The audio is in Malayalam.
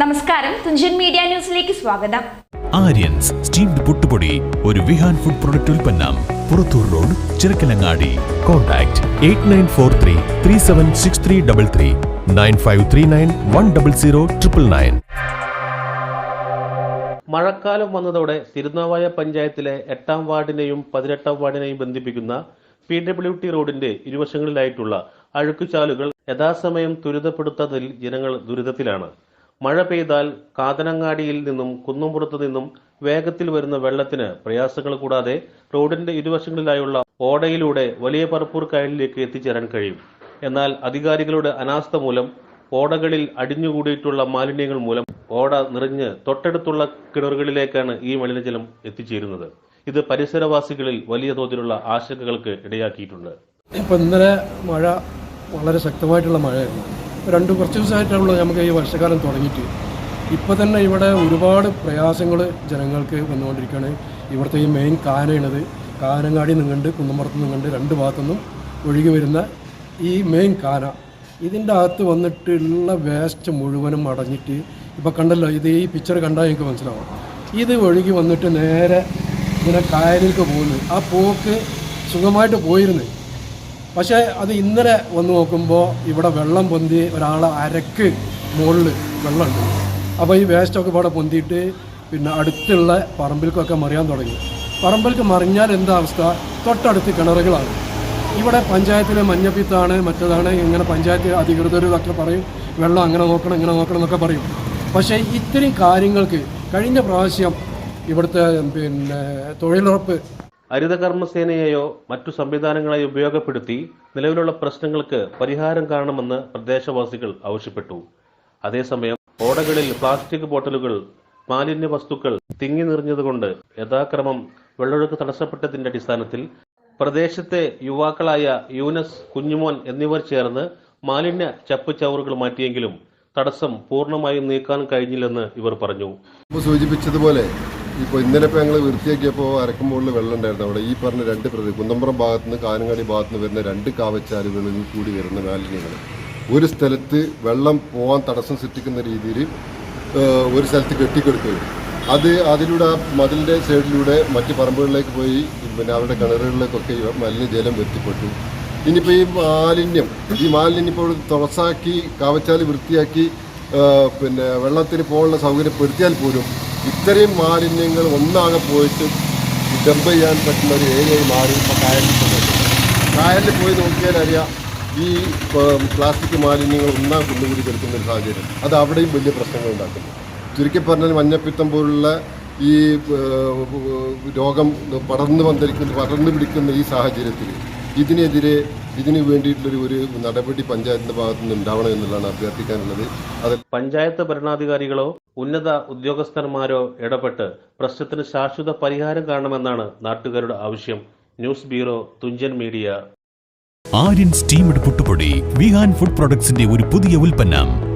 നമസ്കാരം. തുഞ്ചൻ മീഡിയ ന്യൂസിലേക്ക് സ്വാഗതം. ആര്യൻസ് സ്റ്റീംഡ് പുട്ടുപൊടി ഒരു വിഹാൻ ഫുഡ് പ്രൊഡക്റ്റ് ഉൽപ്പന്നം Purathur road Chirakkalangadi. Contact eight nine four three three seven six three double three nine five three nine one double zero triple nine. മഴക്കാലം വന്നതോടെ തിരുനാവായ പഞ്ചായത്തിലെ എട്ടാം വാർഡിനെയും പതിനെട്ടാം വാർഡിനെയും ബന്ധിപ്പിക്കുന്ന പി ഡബ്ല്യു ടി റോഡിന്റെ ഇരുവശങ്ങളിലായിട്ടുള്ള അഴുക്കുചാലുകൾ യഥാസമയം ത്വരിതപ്പെടുത്തതിൽ ജനങ്ങൾ ദുരിതത്തിലാണ്. മഴ പെയ്താൽ കാതനങ്ങാടിയിൽ നിന്നും കുന്നുംപുറത്തു നിന്നും വേഗത്തിൽ വരുന്ന വെള്ളത്തിന് പ്രയാസങ്ങൾ കൂടാതെ റോഡിന്റെ ഇരുവശങ്ങളിലായുള്ള ഓടയിലൂടെ വലിയ പറപ്പൂർ കായലിലേക്ക് എത്തിച്ചേരാൻ കഴിയും. എന്നാൽ അധികാരികളുടെ അനാസ്ഥ മൂലം ഓടകളിൽ അടിഞ്ഞുകൂടിയിട്ടുള്ള മാലിന്യങ്ങൾ മൂലം ഓട നിറഞ്ഞ് തൊട്ടടുത്തുള്ള കിണറുകളിലേക്കാണ് ഈ മലിനജലം എത്തിച്ചേരുന്നത്. ഇത് പരിസരവാസികളിൽ വലിയ തോതിലുള്ള ആശങ്കകൾക്ക് ഇടയാക്കിയിട്ടുണ്ട്. ഇപ്പം ഇന്നലെ മഴ വളരെ ശക്തമായിട്ടുള്ള മഴയായിരുന്നു. രണ്ട് കുറച്ച് ദിവസമായിട്ടുള്ള നമുക്ക് ഈ വർഷക്കാലം തുടങ്ങിയിട്ട്. ഇപ്പോൾ തന്നെ ഇവിടെ ഒരുപാട് പ്രയാസങ്ങൾ ജനങ്ങൾക്ക് വന്നുകൊണ്ടിരിക്കുകയാണ്. ഇവിടുത്തെ ഈ മെയിൻ കാനയാണത് കാനങ്ങാടി നിന്നുണ്ട് കുന്നമ്പുറത്ത് നിന്നുണ്ട് രണ്ട് ഭാഗത്തുനിന്നും ഒഴുകി വരുന്ന ഈ മെയിൻ കാന. ഇതിന്റെ അകത്ത് വന്നിട്ടുള്ള വേസ്റ്റ് മുഴുവനും അടഞ്ഞിട്ട് ഇപ്പോൾ കണ്ടല്ലോ ഇത് ഈ പിക്ചർ കണ്ടാൽ എനിക്ക് മനസ്സിലാവും. ഇത് ഒഴുകി വന്നിട്ട് നേരെ ഇങ്ങനെ കായലിലേക്ക് പോകുന്നു. ആ പോക്ക് സുഖമായിട്ട് പോയിരുന്നു. പക്ഷേ അത് ഇന്നലെ വന്ന് നോക്കുമ്പോൾ ഇവിടെ വെള്ളം പൊന്തി ഒരാളെ അരക്ക് മുകളിൽ വെള്ളമുണ്ട്. അപ്പോൾ ഈ വേസ്റ്റൊക്കെ ഇവിടെ പൊന്തിയിട്ട് പിന്നെ അടുത്തുള്ള പറമ്പിൽക്കൊക്കെ മറിയാൻ തുടങ്ങി. പറമ്പിൽക്ക് മറിഞ്ഞാൽ എന്താ അവസ്ഥ? തൊട്ടടുത്ത് കിണറുകളാണ്. ഇവിടെ പഞ്ചായത്തിലെ മഞ്ഞപ്പിത്താണ് മറ്റതാണ് ഇങ്ങനെ പഞ്ചായത്ത് അധികൃതർ ഇതൊക്കെ പറയും. വെള്ളം അങ്ങനെ നോക്കണം ഇങ്ങനെ നോക്കണം എന്നൊക്കെ പറയും. പക്ഷേ ഇത്രയും കാര്യങ്ങൾക്ക് കഴിഞ്ഞ പ്രാവശ്യം ഇവിടുത്തെ പിന്നെ തൊഴിലുറപ്പ് ഹരിതകർമ്മസേനയെയോ മറ്റു സംവിധാനങ്ങളെയോ ഉപയോഗപ്പെടുത്തി നിലവിലുള്ള പ്രശ്നങ്ങൾക്ക് പരിഹാരം കാണണമെന്ന് പ്രദേശവാസികൾ ആവശ്യപ്പെട്ടു. അതേസമയം ഓടകളിൽ പ്ലാസ്റ്റിക് ബോട്ടലുകൾ മാലിന്യ വസ്തുക്കൾ തിങ്ങി നിറഞ്ഞതുകൊണ്ട് യഥാക്രമം വെള്ളൊഴുക്ക് തടസ്സപ്പെട്ടതിന്റെ അടിസ്ഥാനത്തിൽ പ്രദേശത്തെ യുവാക്കളായ യൂനസ് കുഞ്ഞുമോൻ എന്നിവർ ചേർന്ന് മാലിന്യ ചപ്പ് ചവറുകൾ മാറ്റിയെങ്കിലും തടസ്സം പൂർണമായും നീക്കാൻ കഴിഞ്ഞില്ലെന്ന് ഇവർ പറഞ്ഞു. സൂചിപ്പിച്ചതുപോലെ ഇപ്പോൾ ഇന്നലെ ഇപ്പോൾ ഞങ്ങൾ വൃത്തിയാക്കിയപ്പോൾ അരക്കുമ്പോളിൽ വെള്ളം ഉണ്ടായിരുന്നു അവിടെ ഈ പറഞ്ഞ രണ്ട് പ്രതി കുന്തമ്പുറം ഭാഗത്ത് നിന്ന് കാനങ്ങാടി ഭാഗത്ത് നിന്ന് വരുന്ന രണ്ട് കാവച്ചാലുകളിൽ കൂടി വരുന്ന മാലിന്യങ്ങൾ. ഒരു സ്ഥലത്ത് വെള്ളം പോകാൻ തടസ്സം സൃഷ്ടിക്കുന്ന രീതിയിൽ ഒരു സ്ഥലത്ത് കെട്ടിക്കെടുക്കുകയും. അത് അതിലൂടെ മതിലിന്റെ സൈഡിലൂടെ മറ്റ് പറമ്പുകളിലേക്ക് പോയി പിന്നെ അവരുടെ കിണറുകളിലേക്കൊക്കെ മലിനജലം എത്തിപ്പെട്ടു. ഇനിയിപ്പോൾ ഈ മാലിന്യം ഈ മാലിന്യം ഇപ്പോൾ തുറസാക്കി കാവച്ചാൽ വൃത്തിയാക്കി പിന്നെ വെള്ളത്തിന് പോകാനുള്ള സൗകര്യപ്പെടുത്തിയാൽ പോലും ഇത്രയും മാലിന്യങ്ങൾ ഒന്നാകെ പോയിട്ട് ഡംപ് ചെയ്യാൻ പറ്റുന്ന ഒരു ഏരിയയായി മാറി ഇപ്പോൾ കായലിൽ കായലിൽ പോയി നോക്കിയാൽ അറിയാം ഈ പ്ലാസ്റ്റിക് മാലിന്യങ്ങൾ ഒന്നാം കുണ്ടുകൂടി കിടക്കുന്ന ഒരു സാഹചര്യം. അത് അവിടെയും വലിയ പ്രശ്നങ്ങൾ ഉണ്ടാക്കുന്നു. ചുരുക്കി പറഞ്ഞാൽ മഞ്ഞപ്പിത്തം പോലുള്ള ഈ രോഗം പടർന്നു പന്തലിക്കുന്ന പടർന്നു പിടിക്കുന്ന ഈ സാഹചര്യത്തിൽ ഇതിനെതിരെ ഇതിനു വേണ്ടിയിട്ടുള്ളൊരു ഒരു നടപടി പഞ്ചായത്തിന്റെ ഭാഗത്തു നിന്ന് ഉണ്ടാവണം എന്നുള്ളതാണ് അഭ്യർത്ഥിക്കാനുള്ളത്. അത് പഞ്ചായത്ത് ഭരണാധികാരികളോ ഉന്നത ഉദ്യോഗസ്ഥന്മാരോ ഇടപെട്ട് പ്രശ്നത്തിന് ശാശ്വത പരിഹാരം കാണണമെന്നാണ് നാട്ടുകാരുടെ ആവശ്യം. News bureau Thunchan media. Aryan steamed പുട്ടുപൊടി വിഹാൻ ഫുഡ് പ്രൊഡക്ട്സിന്റെ ഒരു പുതിയ ഉൽപ്പന്നം.